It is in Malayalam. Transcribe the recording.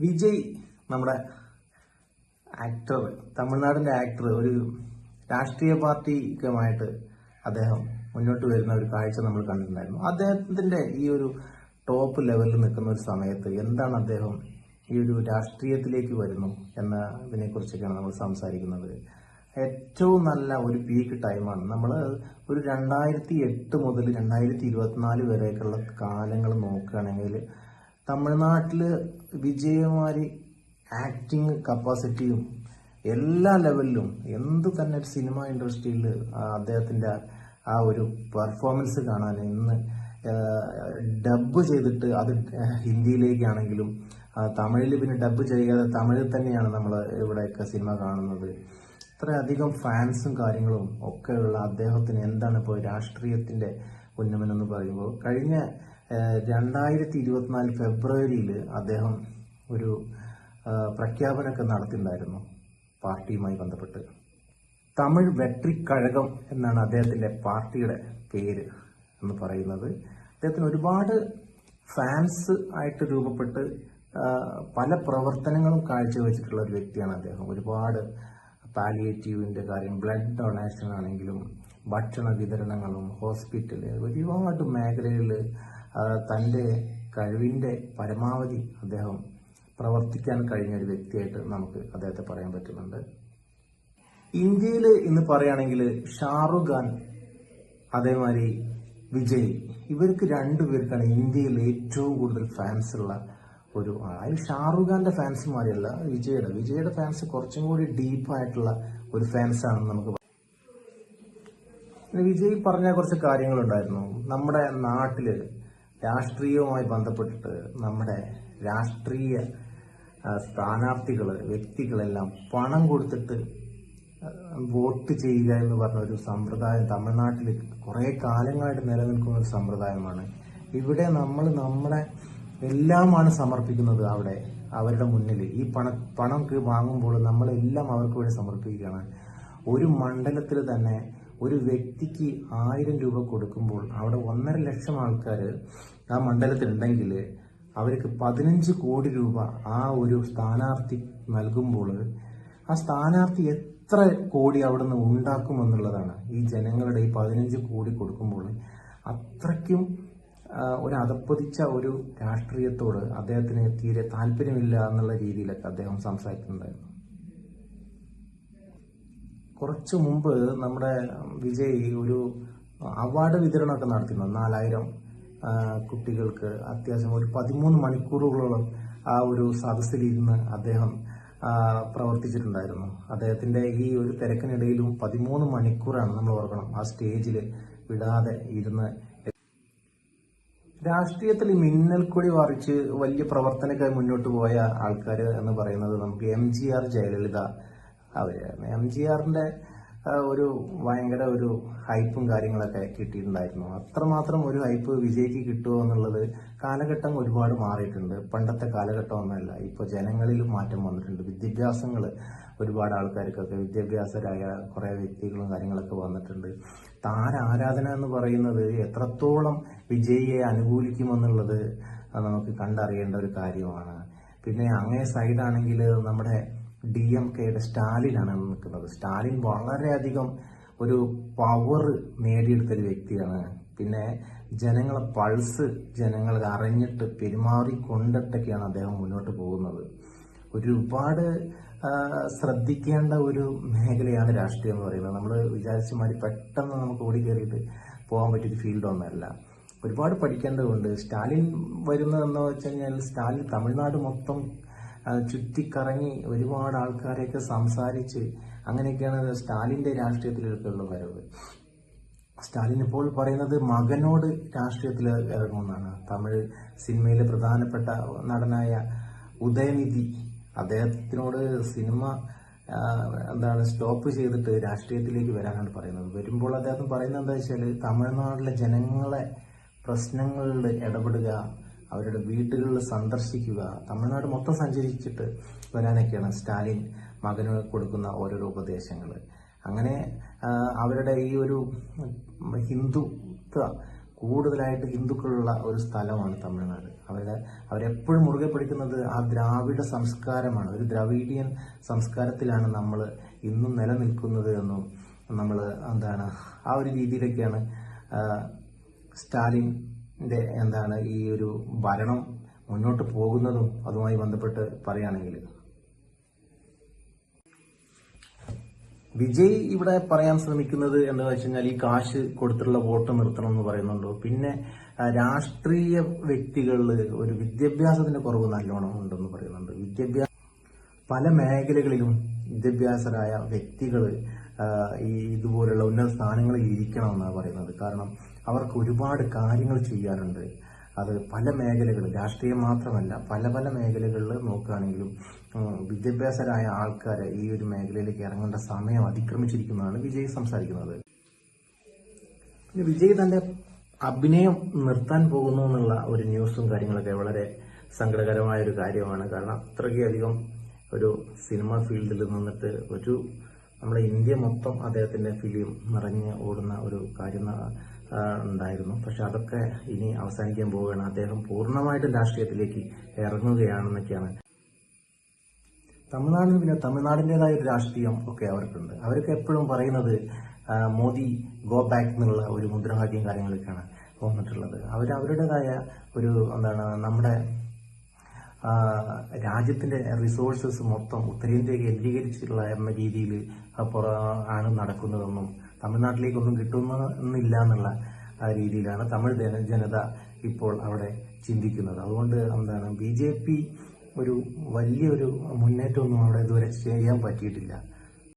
വിജയ് നമ്മുടെ ആക്ടർ തമിഴ്നാടിന്റെ ആക്ടർ ഒരു രാഷ്ട്രീയ പാർട്ടിക്കുമായിട്ട് അദ്ദേഹം മുന്നോട്ട് വരുന്ന ഒരു കാഴ്ച നമ്മൾ കണ്ടിട്ടുണ്ടായിരുന്നു. അദ്ദേഹത്തിന്റെ ഈ ഒരു ടോപ്പ് ലെവലിൽ നിൽക്കുന്ന ഒരു സമയത്ത് എന്താണ് അദ്ദേഹം ഈ ഒരു രാഷ്ട്രീയത്തിലേക്ക് വരുന്നു എന്നതിനെ കുറിച്ചൊക്കെയാണ് നമ്മൾ സംസാരിക്കുന്നത്. ഏറ്റവും നല്ല ഒരു പീക്ക് ടൈമാണ് നമ്മൾ ഒരു രണ്ടായിരത്തി എട്ട് മുതൽ രണ്ടായിരത്തി ഇരുപത്തിനാല് വരെയൊക്കെയുള്ള കാലങ്ങൾ നോക്കുകയാണെങ്കിൽ തമിഴ്നാട്ടിൽ വിജയകുമാരി ആക്ടിങ് കപ്പാസിറ്റിയും എല്ലാ ലെവലിലും എന്ത് തന്നെ ഒരു സിനിമ ഇൻഡസ്ട്രിയിൽ അദ്ദേഹത്തിന്റെ ആ ഒരു പെർഫോമൻസ് കാണാൻ ഇന്ന് ഡബ് ചെയ്തിട്ട് അത് ഹിന്ദിയിലേക്കാണെങ്കിലും തമിഴിൽ പിന്നെ ഡബ് ചെയ്യാതെ തമിഴിൽ തന്നെയാണ് നമ്മൾ ഇവിടെയൊക്കെ സിനിമ കാണുന്നത്. ഇത്രയധികം ഫാൻസും കാര്യങ്ങളും ഒക്കെയുള്ള അദ്ദേഹത്തിന് എന്താണ് ഇപ്പോൾ രാഷ്ട്രീയത്തിന്റെ ഉന്നമനം എന്ന് പറയുമ്പോൾ കഴിഞ്ഞ രണ്ടായിരത്തി ഇരുപത്തിനാല് ഫെബ്രുവരിയിൽ അദ്ദേഹം ഒരു പ്രഖ്യാപനമൊക്കെ നടത്തിയിട്ടുണ്ടായിരുന്നു പാർട്ടിയുമായി ബന്ധപ്പെട്ട്. തമിഴ് വെട്രിക്കഴകം എന്നാണ് അദ്ദേഹത്തിന്റെ പാർട്ടിയുടെ പേര് എന്ന് പറയുന്നത്. അദ്ദേഹത്തിന് ഒരുപാട് ഫാൻസ് ആയിട്ട് രൂപപ്പെട്ട് പല പ്രവർത്തനങ്ങളും കാഴ്ചവെച്ചിട്ടുള്ള ഒരു വ്യക്തിയാണ് അദ്ദേഹം. ഒരുപാട് പാലിയേറ്റീവിന്റെ കാര്യം ബ്ലഡ് ഡൊണേഷൻ ആണെങ്കിലും ഭക്ഷണ വിതരണങ്ങളും ഹോസ്പിറ്റൽ ഒരുപാട് മേഖലകളിൽ തന്റെ കഴിവിന്റെ പരമാവധി അദ്ദേഹം പ്രവർത്തിക്കാൻ കഴിഞ്ഞ ഒരു വ്യക്തിയായിട്ട് നമുക്ക് അദ്ദേഹത്തെ പറയാൻ പറ്റുന്നുണ്ട്. ഇന്ത്യയിൽ ഇന്ന് പറയുകയാണെങ്കിൽ ഷാറുഖ് ഖാൻ അതേമാതിരി വിജയ് ഇവർക്ക് രണ്ടുപേർക്കാണ് ഇന്ത്യയിൽ ഏറ്റവും കൂടുതൽ ഫാൻസ് ഉള്ള ഒരു അതിൽ ഷാറുഖ് ഖാന്റെ മാറിയല്ല വിജയുടെ. വിജയുടെ ഫാൻസ് കുറച്ചും കൂടി ഡീപ്പായിട്ടുള്ള ഒരു ഫാൻസ് ആണെന്ന് നമുക്ക് വിജയ് പറഞ്ഞ കുറച്ച് കാര്യങ്ങളുണ്ടായിരുന്നു. നമ്മുടെ നാട്ടിൽ രാഷ്ട്രീയവുമായി ബന്ധപ്പെട്ടിട്ട് നമ്മുടെ രാഷ്ട്രീയ സ്ഥാനാർത്ഥികൾ വ്യക്തികളെല്ലാം പണം കൊടുത്തിട്ട് വോട്ട് ചെയ്യുക എന്ന് പറഞ്ഞ ഒരു സമ്പ്രദായം തമിഴ്നാട്ടിൽ കുറേ കാലങ്ങളായിട്ട് നിലനിൽക്കുന്ന ഒരു സമ്പ്രദായമാണ്. ഇവിടെ നമ്മൾ നമ്മുടെ എല്ലാമാണ് സമർപ്പിക്കുന്നത് അവിടെ അവരുടെ മുന്നിൽ ഈ പണ പണം വാങ്ങുമ്പോൾ നമ്മളെല്ലാം അവർക്ക് വേണ്ടി സമർപ്പിക്കുകയാണ്. ഒരു മണ്ഡലത്തിൽ തന്നെ ഒരു വ്യക്തിക്ക് ആയിരം രൂപ കൊടുക്കുമ്പോൾ അവിടെ ഒന്നര ലക്ഷം ആൾക്കാർ ആ മണ്ഡലത്തിലുണ്ടെങ്കിൽ അവർക്ക് പതിനഞ്ച് കോടി രൂപ ആ ഒരു സ്ഥാനാർത്ഥി നൽകുമ്പോൾ ആ സ്ഥാനാർത്ഥി എത്ര കോടി അവിടെ നിന്ന് ഉണ്ടാക്കുമെന്നുള്ളതാണ്. ഈ ജനങ്ങളുടെ ഈ പതിനഞ്ച് കോടി കൊടുക്കുമ്പോൾ അത്രയ്ക്കും ഒരു അതപ്പതിച്ച ഒരു രാഷ്ട്രീയത്തോട് അദ്ദേഹത്തിന് തീരെ താല്പര്യമില്ല എന്നുള്ള രീതിയിലൊക്കെ അദ്ദേഹം സംസാരിക്കുന്നുണ്ടായിരുന്നു. കുറച്ചു മുമ്പ് നമ്മുടെ വിജയ് ഒരു അവാർഡ് വിതരണമൊക്കെ നടത്തിയിരുന്നു. നാലായിരം കുട്ടികൾക്ക് അത്യാവശ്യം ഒരു പതിമൂന്ന് മണിക്കൂറുകളോളം ആ ഒരു സദസ്സിലിരുന്ന് അദ്ദേഹം പ്രവർത്തിച്ചിട്ടുണ്ടായിരുന്നു. അദ്ദേഹത്തിന്റെ ഈ ഒരു തിരക്കിനിടയിലും പതിമൂന്ന് മണിക്കൂറാണ് നമ്മൾ ഓർക്കണം. ആ സ്റ്റേജിൽ വിടാതെ ഇരുന്ന് രാഷ്ട്രീയത്തിൽ മിന്നൽ കൊടി വറിച്ച് വലിയ പ്രവർത്തനമൊക്കെ മുന്നോട്ട് പോയ ആൾക്കാർ എന്ന് പറയുന്നത് നമുക്ക് എം ജി ആർ ജയലളിത അവരാണ് എം ജി ആറിന്റെ ഒരു ഭയങ്കര ഒരു ഹൈപ്പും കാര്യങ്ങളൊക്കെ കിട്ടിയിട്ടുണ്ടായിരുന്നു. അത്രമാത്രം ഒരു ഹൈപ്പ് വിജയ്ക്ക് കിട്ടുമോ എന്നുള്ളത് കാലഘട്ടം ഒരുപാട് മാറിയിട്ടുണ്ട്. പണ്ടത്തെ കാലഘട്ടം ഒന്നല്ല ഇപ്പോൾ ജനങ്ങളിലും മാറ്റം വന്നിട്ടുണ്ട്. വിദ്യാഭ്യാസങ്ങൾ ഒരുപാട് ആൾക്കാർക്കൊക്കെ വിദ്യാഭ്യാസരായ കുറേ വ്യക്തികളും കാര്യങ്ങളൊക്കെ വന്നിട്ടുണ്ട്. താരാരാധന എന്ന് പറയുന്നത് എത്രത്തോളം വിജയിയെ അനുകൂലിക്കുമെന്നുള്ളത് നമുക്ക് കണ്ടറിയേണ്ട ഒരു കാര്യമാണ്. പിന്നെ അങ്ങേ സൈഡാണെങ്കിൽ നമ്മുടെ ഡി എം കെയുടെ സ്റ്റാലിനാണ് നിൽക്കുന്നത്. സ്റ്റാലിൻ വളരെയധികം ഒരു പവർ നേടിയെടുത്ത ഒരു വ്യക്തിയാണ്. പിന്നെ ജനങ്ങളെ പൾസ് ജനങ്ങൾ അറിഞ്ഞിട്ട് പെരുമാറിക്കൊണ്ടിട്ടൊക്കെയാണ് അദ്ദേഹം മുന്നോട്ട് പോകുന്നത്. ഒരുപാട് ശ്രദ്ധിക്കേണ്ട ഒരു മേഖലയാണ് രാഷ്ട്രീയം എന്ന് പറയുന്നത്. നമ്മൾ വിചാരിച്ച മാതിരി പെട്ടെന്ന് നമുക്ക് ഓടി കയറിയിട്ട് പോകാൻ പറ്റിയൊരു ഫീൽഡ് ഒന്നല്ല. ഒരുപാട് പഠിക്കേണ്ടതുണ്ട്. സ്റ്റാലിൻ വരുന്നതെന്ന് വെച്ച് കഴിഞ്ഞാൽ സ്റ്റാലിൻ തമിഴ്നാട് മൊത്തം ചുറ്റിക്കറങ്ങി ഒരുപാട് ആൾക്കാരെയൊക്കെ സംസാരിച്ച് അങ്ങനെയൊക്കെയാണ് സ്റ്റാലിന്റെ രാഷ്ട്രീയത്തിലേക്കുള്ള വരവ്. സ്റ്റാലിൻ ഇപ്പോൾ പറയുന്നത് മകനോട് രാഷ്ട്രീയത്തിൽ ഇറങ്ങുമെന്നാണ് തമിഴ് സിനിമയിലെ പ്രധാനപ്പെട്ട നടനായ ഉദയനിധി അദ്ദേഹത്തിനോട് സിനിമ എന്താണ് സ്റ്റോപ്പ് ചെയ്തിട്ട് രാഷ്ട്രീയത്തിലേക്ക് വരാനാണ് പറയുന്നത്. വരുമ്പോൾ അദ്ദേഹം പറയുന്നത് എന്താ വെച്ചാൽ തമിഴ്നാട്ടിലെ ജനങ്ങളെ പ്രശ്നങ്ങളിൽ ഇടപെടുക അവരുടെ വീടുകളിൽ സന്ദർശിക്കുക. തമിഴ്നാട് മൊത്തം സഞ്ചരിച്ചിട്ട് വരാനൊക്കെയാണ് സ്റ്റാലിൻ മകന് കൊടുക്കുന്ന ഓരോരോ ഉപദേശങ്ങൾ അങ്ങനെ അവരുടെ ഈ ഒരു ഹിന്ദുത്വ കൂടുതലായിട്ട് ഹിന്ദുക്കളുള്ള ഒരു സ്ഥലമാണ് തമിഴ്നാട്. അവരുടെ അവരെപ്പോഴും മുറുകെ പിടിക്കുന്നത് ആ ദ്രാവിഡ സംസ്കാരമാണ്. ഒരു ദ്രാവിഡിയൻ സംസ്കാരത്തിലാണ് നമ്മൾ ഇന്നും നിലനിൽക്കുന്നത് എന്നും നമ്മൾ എന്താണ് ആ ഒരു രീതിയിലൊക്കെയാണ് ആ, സ്റ്റാലിന്റെ എന്താണ് ഈ ഒരു ഭരണം മുന്നോട്ട് പോകുന്നതും അതുമായി ബന്ധപ്പെട്ട് പറയുകയാണെങ്കിൽ. വിജയ് ഇവിടെ പറയാൻ ശ്രമിക്കുന്നത് എന്താ വെച്ച് കഴിഞ്ഞാൽ ഈ കാശ് കൊടുത്തിട്ടുള്ള വോട്ട് നിർത്തണം എന്ന് പറയുന്നുണ്ടോ. പിന്നെ രാഷ്ട്രീയ വ്യക്തികളിൽ ഒരു വിദ്യാഭ്യാസത്തിന്റെ കുറവ് നല്ലോണം ഉണ്ടെന്ന് പറയുന്നുണ്ട്. വിദ്യാഭ്യാസ പല മേഖലകളിലും വിദ്യാഭ്യാസരായ വ്യക്തികൾ ഈ ഇതുപോലുള്ള ഉന്നത സ്ഥാനങ്ങളിൽ ഇരിക്കണമെന്നാണ് പറയുന്നത്. കാരണം അവർക്ക് ഒരുപാട് കാര്യങ്ങൾ ചെയ്യാനുണ്ട്. അത് പല മേഖലകൾ രാഷ്ട്രീയം മാത്രമല്ല പല പല മേഖലകളിൽ നോക്കുകയാണെങ്കിലും വിദ്യാഭ്യാസരായ ആൾക്കാരെ ഈ ഒരു മേഖലയിലേക്ക് ഇറങ്ങേണ്ട സമയം അതിക്രമിച്ചിരിക്കുന്നതാണ് വിജയ് സംസാരിക്കുന്നത്. പിന്നെ വിജയ് തന്റെ അഭിനയം നിർത്താൻ പോകുന്നു എന്നുള്ള ഒരു ന്യൂസും കാര്യങ്ങളൊക്കെ വളരെ സങ്കടകരമായ ഒരു കാര്യമാണ്. കാരണം അത്രയ്ക്കധികം ഒരു സിനിമ ഫീൽഡിൽ നിന്നിട്ട് ഒരു നമ്മുടെ ഇന്ത്യ മൊത്തം അദ്ദേഹത്തിന്റെ ഫിലിം നിറഞ്ഞ് ഓടുന്ന ഒരു കാര്യം ഉണ്ടായിരുന്നു. പക്ഷെ അതൊക്കെ ഇനി അവസാനിക്കാൻ പോവുകയാണ്. അദ്ദേഹം പൂർണമായിട്ടും രാഷ്ട്രീയത്തിലേക്ക് ഇറങ്ങുകയാണെന്നൊക്കെയാണ്. തമിഴ്നാടിന് പിന്നെ തമിഴ്നാടിന്റെതായ ഒരു രാഷ്ട്രീയം ഒക്കെ അവർക്കുണ്ട്. അവരൊക്കെ എപ്പോഴും പറയുന്നത് മോദി ഗോ ബാക്ക് എന്നുള്ള ഒരു മുദ്രാവാക്യം കാര്യങ്ങളൊക്കെയാണ് വന്നിട്ടുള്ളത്. അവർ അവരുടേതായ ഒരു എന്താണ് നമ്മുടെ രാജ്യത്തിന്റെ റിസോഴ്സസ് മൊത്തം ഉത്തരേന്ത്യ കേന്ദ്രീകരിച്ചിട്ടുള്ള എന്ന രീതിയിൽ ആണ് നടക്കുന്നതെന്നും തമിഴ്നാട്ടിലേക്കൊന്നും കിട്ടുന്നില്ല എന്നുള്ള രീതിയിലാണ് തമിഴ് ജന- ജനത ഇപ്പോൾ അവിടെ ചിന്തിക്കുന്നത്. അതുകൊണ്ട് എന്താണ് ബി ജെ പി ഒരു വലിയൊരു മുന്നേറ്റമൊന്നും അവിടെ ഇതുവരെ ചെയ്യാൻ പറ്റിയിട്ടില്ല.